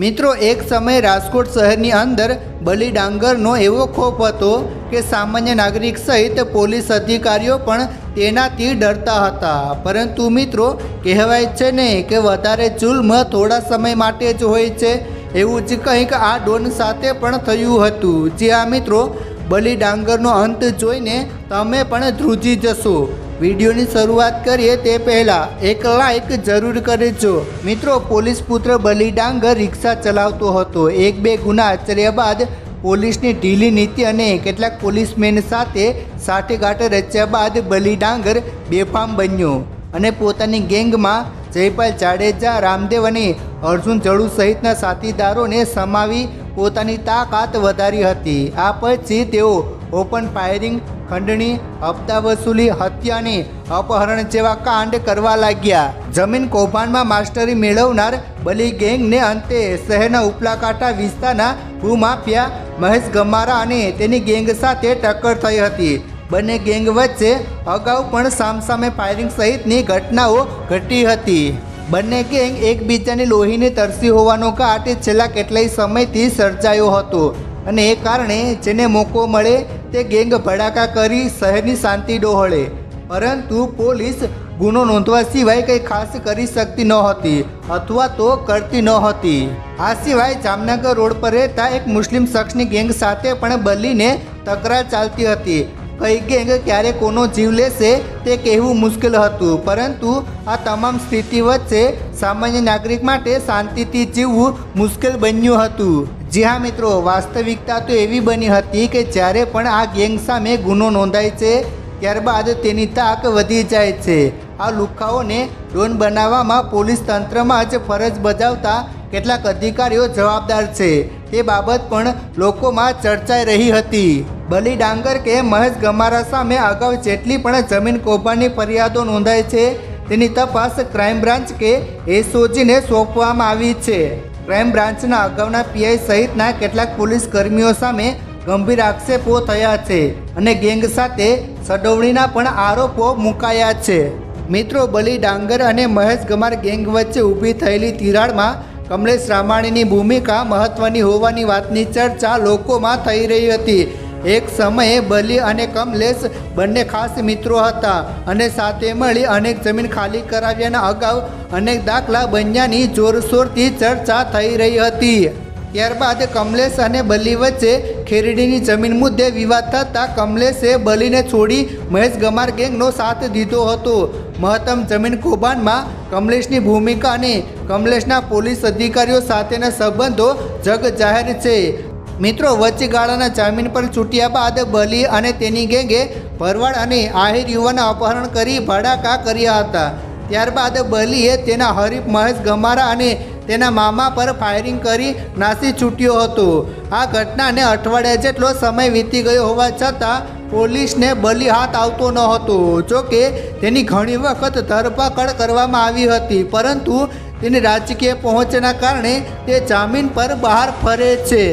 મિત્રો, એક સમયે રાજકોટ શહેરની અંદર બલી ડાંગરનો એવો ખોફ હતો કે સામાન્ય નાગરિક સહિત પોલીસ અધિકારીઓ પણ તેનાથી ડરતા હતા. પરંતુ મિત્રો, કહેવાય છે ને કે વધારે જુલ્મ થોડા સમય માટે જ હોય છે. એવું જ કંઈક આ ડોન સાથે પણ થયું હતું. જે આ મિત્રો બલી ડાંગરનો અંત જોઈને તમે પણ ધ્રુજી જશો. વિડીયોની શરૂઆત કરીએ તે પહેલાં એક લાઇક જરૂર કરજો મિત્રો, પોલીસ પુત્ર બલી ડાંગર રિક્ષા ચલાવતો હતો. એક બે ગુના આચર્યા બાદ પોલીસની ઢીલી નીતિ અને કેટલાક પોલીસમેન સાથે સાઠેગાંઠ રચ્યા બાદ બલી ડાંગર બેફામ બન્યો અને પોતાની ગેંગમાં જયપાલ જાડેજા, રામદેવ અને અર્જુન જડુ સહિતના સાથીદારોને સમાવી પોતાની તાકાત વધારી હતી. આ પછી તેઓ ઓપન ફાયરિંગ ખંડણી હપ્તા વસૂલી હત્યાની અપહરણ જેવા કાંડ કરવા લાગ્યા. જમીન કૌભાંડમાં માસ્ટરી મેળવનાર બલી ગેંગને અંતે શહેરના ઉપલા કાંઠા વિસ્તારના ભૂમાફિયા મહેશ ગમારા અને તેની ગેંગ સાથે ટક્કર થઈ હતી. બંને ગેંગ વચ્ચે અગાઉ પણ સામસામે ફાયરિંગ સહિતની ઘટનાઓ ઘટી હતી. બંને ગેંગ એકબીજાની લોહીને તરસી હોવાનો કાટ છેલ્લા કેટલાય સમયથી સર્જાયો હતો અને એ કારણે જેને મોકો મળે તે ગેંગ ભડાકા કરી શહેરની શાંતિ ડોહળે. પરંતુ પોલીસ ગુનો નોંધવા સિવાય કંઈ ખાસ કરી શકતી નહોતી અથવા તો કરતી નહોતી આ સિવાય જામનગર રોડ પર રહેતા એક મુસ્લિમ શખ્સની ગેંગ સાથે પણ બલીને તકરાર ચાલતી હતી. કઈ ગેંગ ક્યારે કોનો જીવ લેશે તે કહેવું મુશ્કેલ હતું, પરંતુ આ તમામ સ્થિતિ વચ્ચે સામાન્ય નાગરિક માટે શાંતિથી જીવવું મુશ્કેલ બન્યું હતું. જી હા મિત્રો, વાસ્તવિકતા તો એવી બની હતી કે જ્યારે પણ આ ગેંગ સામે ગુનો નોંધાય છે, ત્યારબાદ તેની તાક વધી જાય છે. આ લુખાઓને ડોન બનાવવામાં પોલીસ તંત્રમાં જ ફરજ બજાવતા કેટલાક અધિકારીઓ જવાબદાર છે. તે બાબત પણ લોકોમાં ચર્ચાઈ રહી હતી. બલી ડાંગર કે મહેશ ગમારા સામે અગાઉ જેટલી પણ જમીન કૌભાંડની ફરિયાદો નોંધાઈ છે, તેની તપાસ ક્રાઇમ બ્રાન્ચ કે એસઓજીને સોંપવામાં આવી છે. ક્રાઇમ બ્રાન્ચના અગાઉના પીઆઈ સહિતના કેટલાક પોલીસ કર્મીઓ સામે ગંભીર આક્ષેપો થયા છે અને ગેંગ સાથે સડવણીના પણ આરોપો મુકાયા છે. મિત્રો, બલી, ડાંગર અને મહેશ ગમાર ગેંગ વચ્ચે ઊભી થયેલી તિરાડમાં કમલેશ રામાણીની ભૂમિકા મહત્વની હોવાની વાતની ચર્ચા લોકોમાં થઈ રહી હતી. એક સમયે બલી અને કમલેશ બંને ખાસ મિત્રો હતા અને સાથે મળી અનેક જમીન ખાલી કરાવ્યાના અગાઉ અનેક દાખલા બન્યાની જોરશોરથી ચર્ચા થઈ રહી હતી. ત્યારબાદ કમલેશ અને બલી વચ્ચે ખેરડીની જમીન મુદ્દે વિવાદ થતાં કમલેશે બલીને છોડી મહેશ ગમાર ગેંગનો સાથ દીધો હતો. મહત્તમ જમીન કૌભાંડમાં કમલેશની ભૂમિકા અને કમલેશના પોલીસ અધિકારીઓ સાથેના સંબંધો જગ જાહેર છે. મિત્રો, વચ્ચેગાળાના જામીન પર છૂટ્યા બાદ બલી અને તેની ગેંગે ભરવાડ અને આહિર યુવાના અપહરણ કરી ભડાકા કર્યા હતા. ત્યારબાદ બલીએ તેના હરીફ મહેશ ગમારા અને તેના મામા પર ફાયરિંગ કરી નાસી છૂટ્યો હતો. આ ઘટનાને અઠવાડિયા જેટલો સમય વીતી ગયો હોવા છતાં પોલીસને બલી હાથ આવતો ન હતો. જોકે તેની ઘણી વખત ધરપકડ કરવામાં આવી હતી, પરંતુ તેની રાજકીય પહોંચના કારણે તે જામીન પર બહાર ફરે છે.